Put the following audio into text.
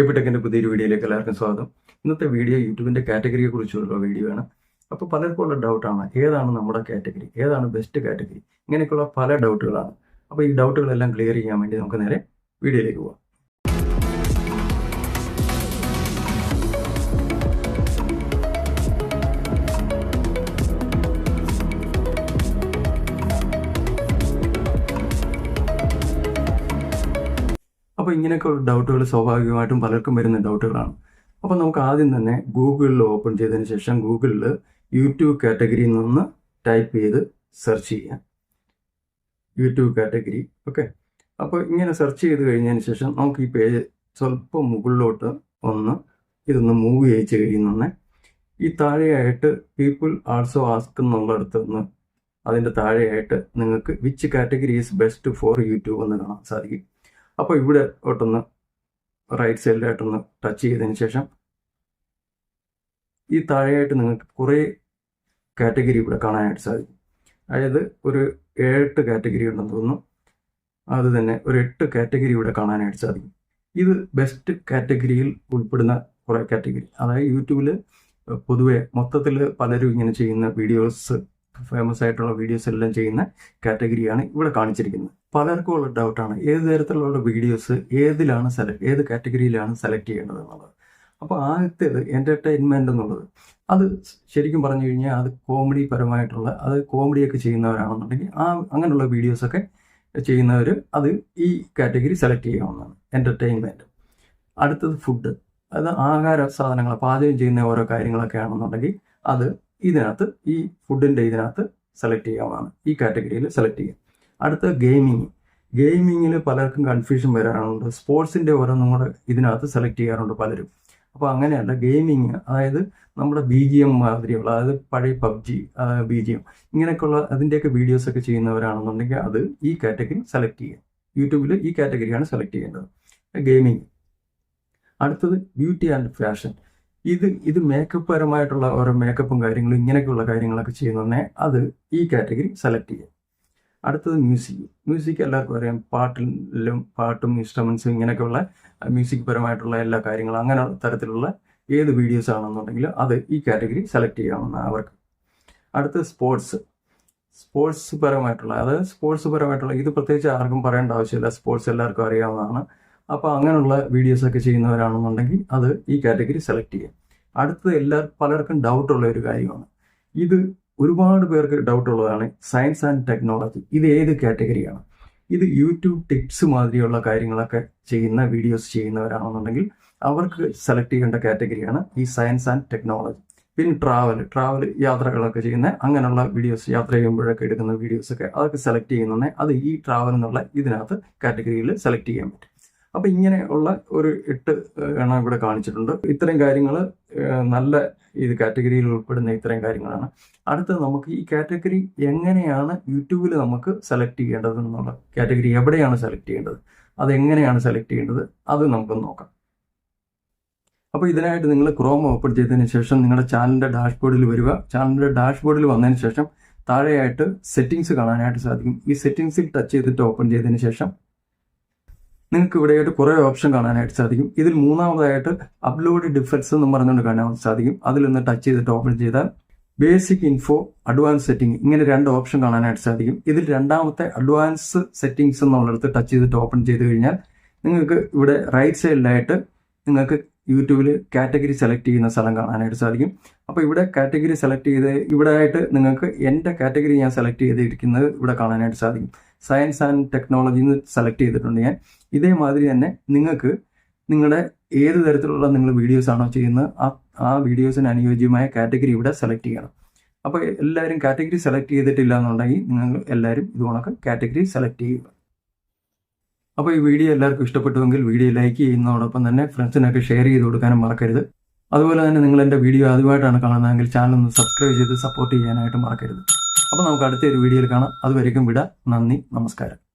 എപ്പിടെക്കിന്റെ പുതിയൊരു വീഡിയോയിലേക്ക് എല്ലാവർക്കും സ്വാഗതം. ഇന്നത്തെ വീഡിയോ യൂട്യൂബിന്റെ കാറ്റഗറിയെ കുറിച്ചുള്ള വീഡിയോ ആണ്. അപ്പോൾ പലർക്കും ഉള്ള ഡൗട്ടാണ് ഏതാണ് നമ്മുടെ കാറ്റഗറി ഏതാണ് ബെസ്റ്റ് കാറ്റഗറി? ഇങ്ങനെയൊക്കെയുള്ള പല ഡൗട്ടുകളാണ്. അപ്പോൾ ഈ ഡൗട്ടുകളെല്ലാം ക്ലിയർ ചെയ്യാൻ വേണ്ടി നമുക്ക് നേരെ വീഡിയോയിലേക്ക് പോവാം. അപ്പോൾ ഇങ്ങനെയൊക്കെ ഡൗട്ടുകൾ സ്വാഭാവികമായിട്ടും പലർക്കും വരുന്ന ഡൗട്ടുകളാണ് അപ്പോൾ നമുക്ക് ആദ്യം തന്നെ ഗൂഗിളിൽ ഓപ്പൺ ചെയ്തതിന് ശേഷം ഗൂഗിളിൽ യൂട്യൂബ് കാറ്റഗറിയിൽ നിന്ന് ടൈപ്പ് ചെയ്ത് സെർച്ച് ചെയ്യാം. YouTube category okay? അപ്പോൾ ഇങ്ങനെ സെർച്ച് ചെയ്ത് കഴിഞ്ഞതിന് ശേഷം നമുക്ക് ഈ പേജ് സ്വല്പം മുകളിലോട്ട് ഒന്ന് ഇതൊന്ന് മൂവ് ചെയ്യിച്ച് കഴിയുന്ന ഈ താഴെയായിട്ട് പീപ്പിൾ ആൾസോ ആസ്ക് എന്നുള്ളിടത്ത് നിന്ന് അതിന്റെ താഴെയായിട്ട് നിങ്ങൾക്ക് which category is best for YouTube എന്ന് കാണാൻ സാധിക്കും. അപ്പോൾ ഇവിടെ ഒട്ടൊന്ന് റൈറ്റ് സൈഡിലായിട്ടൊന്ന് ടച്ച് ചെയ്തതിന് ശേഷം ഈ താഴെയായിട്ട് നിങ്ങൾക്ക് കുറേ കാറ്റഗറി ഇവിടെ കാണാനായിട്ട് സാധിക്കും. അതായത് ഒരു ഏഴെട്ട് കാറ്റഗറി ഉണ്ടെന്ന് തോന്നുന്നു. അത് തന്നെ ഒരു എട്ട് കാറ്റഗറി ഇവിടെ കാണാനായിട്ട് സാധിക്കും. ഇത് ബെസ്റ്റ് കാറ്റഗറിയിൽ ഉൾപ്പെടുന്ന കുറേ കാറ്റഗറി അതായത് യൂട്യൂബിൽ പൊതുവെ മൊത്തത്തിൽ പലരും ഇങ്ങനെ ചെയ്യുന്ന വീഡിയോസ് ഫേമസ് ആയിട്ടുള്ള വീഡിയോസ് എല്ലാം ചെയ്യുന്ന കാറ്റഗറിയാണ് ഇവിടെ കാണിച്ചിരിക്കുന്നത്. പലർക്കും ഉള്ള ഡൗട്ടാണ് ഏത് തരത്തിലുള്ള വീഡിയോസ് ഏതിലാണ് സെലക്ട് ഏത് കാറ്റഗറിയിലാണ് സെലക്ട് ചെയ്യേണ്ടത് എന്നുള്ളത്. അപ്പോൾ ആദ്യത്തേത് എന്റർടൈൻമെന്റ് എന്നുള്ളത്. അത് ശരിക്കും പറഞ്ഞു കഴിഞ്ഞാൽ അത് കോമഡി പരമായിട്ടുള്ള അത് കോമഡിയൊക്കെ ചെയ്യുന്നവരാണെന്നുണ്ടെങ്കിൽ ആ അങ്ങനെയുള്ള വീഡിയോസൊക്കെ ചെയ്യുന്നവർ അത് ഈ കാറ്റഗറി സെലക്ട് ചെയ്യാവുന്നതാണ്. എന്റർടൈൻമെന്റ് അടുത്തത് ഫുഡ് അത് ആഹാര സാധനങ്ങൾ പാചകം ചെയ്യുന്ന ഓരോ കാര്യങ്ങളൊക്കെ ആണെന്നുണ്ടെങ്കിൽ അത് ഇതിനകത്ത് ഈ ഫുഡിന്റെ ഇതിനകത്ത് സെലക്ട് ചെയ്യാവുന്നതാണ്. ഈ കാറ്റഗറിയിൽ സെലക്ട് ചെയ്യാം അടുത്ത ഗെയിമിങ്. ഗെയിമിങ്ങിൽ പലർക്കും കൺഫ്യൂഷൻ വരാറുണ്ട്. സ്പോർട്സിന്റെ ഓരോന്നും കൂടെ ഇതിനകത്ത് സെലക്ട് ചെയ്യാറുണ്ട് പലരും. അപ്പോൾ അങ്ങനെയല്ല ഗെയിമിങ് അതായത് നമ്മുടെ ബി ജി എം മാതിരിയുള്ള അതായത് പഴയ പബ്ജി ബി ജി എം ഇങ്ങനെയൊക്കെയുള്ള അതിന്റെയൊക്കെ വീഡിയോസൊക്കെ ചെയ്യുന്നവരാണെന്നുണ്ടെങ്കിൽ അത് ഈ കാറ്റഗറി സെലക്ട് ചെയ്യുക. യൂട്യൂബിൽ ഈ കാറ്റഗറിയാണ് സെലക്ട് ചെയ്യേണ്ടത്. ഗെയിമിങ്. അടുത്തത് ബ്യൂട്ടി ആൻഡ് ഫാഷൻ ഇത് ഇത് മേക്കപ്പ് പരമായിട്ടുള്ള ഓരോ മേക്കപ്പും കാര്യങ്ങളും ഇങ്ങനെയൊക്കെയുള്ള കാര്യങ്ങളൊക്കെ ചെയ്യുന്നതന്നെ അത് ഈ കാറ്റഗറി സെലക്ട് ചെയ്യുക. അടുത്തത് മ്യൂസിക്. മ്യൂസിക് എല്ലാവർക്കും അറിയാം. പാട്ടിലും പാട്ടും ഇൻസ്ട്രുമെൻസും ഇങ്ങനെയൊക്കെയുള്ള മ്യൂസിക് പരമായിട്ടുള്ള എല്ലാ കാര്യങ്ങളും അങ്ങനെ തരത്തിലുള്ള ഏത് വീഡിയോസ് ആണെന്നുണ്ടെങ്കിൽ അത് ഈ കാറ്റഗറി സെലക്ട് ചെയ്യാവുന്ന അവർക്ക്. അടുത്തത് സ്പോർട്സ്. സ്പോർട്സ് പരമായിട്ടുള്ള അതായത് സ്പോർട്സ് പരമായിട്ടുള്ള ഇത് പ്രത്യേകിച്ച് ആർക്കും പറയേണ്ട ആവശ്യമില്ല. സ്പോർട്സ് എല്ലാവർക്കും അറിയാവുന്നതാണ്. അപ്പോൾ അങ്ങനെയുള്ള വീഡിയോസൊക്കെ ചെയ്യുന്നവരാണെന്നുണ്ടെങ്കിൽ അത് ഈ കാറ്റഗറി സെലക്ട് ചെയ്യാം. അടുത്തത് എല്ലാവർക്കും പലർക്കും ഡൗട്ടുള്ള ഒരു കാര്യമാണ്. ഇത് ഒരുപാട് പേർക്ക് ഡൗട്ട് ഉള്ളതാണ് സയൻസ് ആൻഡ് ടെക്നോളജി ഇത് ഏത് കാറ്റഗറിയാണ് ഇത് യൂട്യൂബ് ടിപ്സ് മാതിരിയുള്ള കാര്യങ്ങളൊക്കെ ചെയ്യുന്ന വീഡിയോസ് ചെയ്യുന്നവരാണെന്നുണ്ടെങ്കിൽ അവർക്ക് സെലക്ട് ചെയ്യേണ്ട കാറ്റഗറിയാണ് ഈ സയൻസ് ആൻഡ് ടെക്നോളജി പിന്നെ ട്രാവൽ ട്രാവൽ യാത്രകളൊക്കെ ചെയ്യുന്ന അങ്ങനെയുള്ള വീഡിയോസ് യാത്ര ചെയ്യുമ്പോഴൊക്കെ എടുക്കുന്ന വീഡിയോസൊക്കെ അതൊക്കെ സെലക്ട് ചെയ്യുന്നതെ അത് ഈ ട്രാവൽ എന്നുള്ള ഇതിനകത്ത് കാറ്റഗറിയിൽ സെലക്ട് ചെയ്യാൻ പറ്റും. അപ്പം ഇങ്ങനെയുള്ള ഒരു എട്ട് എണ്ണം ഇവിടെ കാണിച്ചിട്ടുണ്ട്. ഇത്തരം കാര്യങ്ങൾ നല്ല ഇത് കാറ്റഗറിയിൽ ഉൾപ്പെടുന്ന ഇത്തരം കാര്യങ്ങളാണ്. അടുത്തത് നമുക്ക് ഈ കാറ്റഗറി എങ്ങനെയാണ് യൂട്യൂബിൽ നമുക്ക് സെലക്ട് ചെയ്യേണ്ടത് എന്നുള്ള കാറ്റഗറി എവിടെയാണ് സെലക്ട് ചെയ്യേണ്ടത്? അത് എങ്ങനെയാണ് സെലക്ട് ചെയ്യേണ്ടത്? അത് നമുക്ക് നോക്കാം. അപ്പോൾ ഇതിനായിട്ട് നിങ്ങൾ ക്രോം ഓപ്പൺ ചെയ്തതിന് ശേഷം നിങ്ങളുടെ ചാനലിന്റെ ഡാഷ്ബോർഡിൽ വരിക. ചാനലിന്റെ ഡാഷ്ബോർഡിൽ വന്നതിന് ശേഷം താഴെയായിട്ട് സെറ്റിങ്സ് കാണാനായിട്ട് സാധിക്കും. ഈ സെറ്റിങ്സിൽ ടച്ച് ചെയ്തിട്ട് ഓപ്പൺ ചെയ്തതിന് ശേഷം നിങ്ങൾക്ക് ഇവിടെയായിട്ട് കുറേ ഓപ്ഷൻ കാണാനായിട്ട് സാധിക്കും. ഇതിൽ മൂന്നാമതായിട്ട് അപ്ലോഡ് ഡിഫറൻസ് എന്ന് പറഞ്ഞുകൊണ്ട് കാണാൻ സാധിക്കും. അതിലൊന്ന് ടച്ച് ചെയ്തിട്ട് ഓപ്പൺ ചെയ്താൽ ബേസിക് ഇൻഫോ അഡ്വാൻസ് സെറ്റിംഗ് ഇങ്ങനെ രണ്ട് ഓപ്ഷൻ കാണാനായിട്ട് സാധിക്കും. ഇതിൽ രണ്ടാമത്തെ അഡ്വാൻസ് സെറ്റിംഗ്സ് എന്നുള്ളിടത്ത് ടച്ച് ചെയ്തിട്ട് ഓപ്പൺ ചെയ്ത് കഴിഞ്ഞാൽ നിങ്ങൾക്ക് ഇവിടെ റൈറ്റ് സൈഡിലായിട്ട് നിങ്ങൾക്ക് യൂട്യൂബിൽ കാറ്റഗറി സെലക്ട് ചെയ്യുന്ന സ്ഥലം കാണാനായിട്ട് സാധിക്കും. അപ്പോൾ ഇവിടെ കാറ്റഗറി സെലക്ട് ചെയ്ത് ഇവിടെ ആയിട്ട് നിങ്ങൾക്ക് എന്റെ കാറ്റഗറി ഞാൻ സെലക്ട് ചെയ്തിരിക്കുന്നത് ഇവിടെ കാണാനായിട്ട് സാധിക്കും. സയൻസ് ആൻഡ് ടെക്നോളജി എന്ന് സെലക്ട് ചെയ്തിട്ടുണ്ട് ഞാൻ. ഇതേമാതിരി തന്നെ നിങ്ങൾക്ക് നിങ്ങളുടെ ഏത് തരത്തിലുള്ള നിങ്ങൾ വീഡിയോസ് ആണോ ചെയ്യുന്നത് ആ ആ വീഡിയോസിന് അനുയോജ്യമായ കാറ്റഗറി ഇവിടെ സെലക്ട് ചെയ്യണം. അപ്പോൾ എല്ലാവരും കാറ്റഗറി സെലക്ട് ചെയ്തിട്ടില്ല എന്നുണ്ടെങ്കിൽ നിങ്ങൾ എല്ലാവരും ഇതുകൊണ്ടൊക്കെ കാറ്റഗറി സെലക്ട് ചെയ്യുക. അപ്പോൾ ഈ വീഡിയോ എല്ലാവർക്കും ഇഷ്ടപ്പെട്ടുവെങ്കിൽ വീഡിയോ ലൈക്ക് ചെയ്യുന്നതോടൊപ്പം തന്നെ ഫ്രണ്ട്സിനൊക്കെ ഷെയർ ചെയ്ത് കൊടുക്കാനും മറക്കരുത്. അതുപോലെ തന്നെ നിങ്ങൾ എന്റെ വീഡിയോ ആദ്യമായിട്ടാണ് കാണുന്നതെങ്കിൽ ചാനൽ ഒന്ന് സബ്സ്ക്രൈബ് ചെയ്ത് സപ്പോർട്ട് ചെയ്യാനായിട്ട് മറക്കരുത്. അപ്പോൾ നമുക്ക് അടുത്ത ഒരു വീഡിയോയിൽ കാണാം. അതുവരേക്കും വിട. നന്ദി നമസ്കാരം.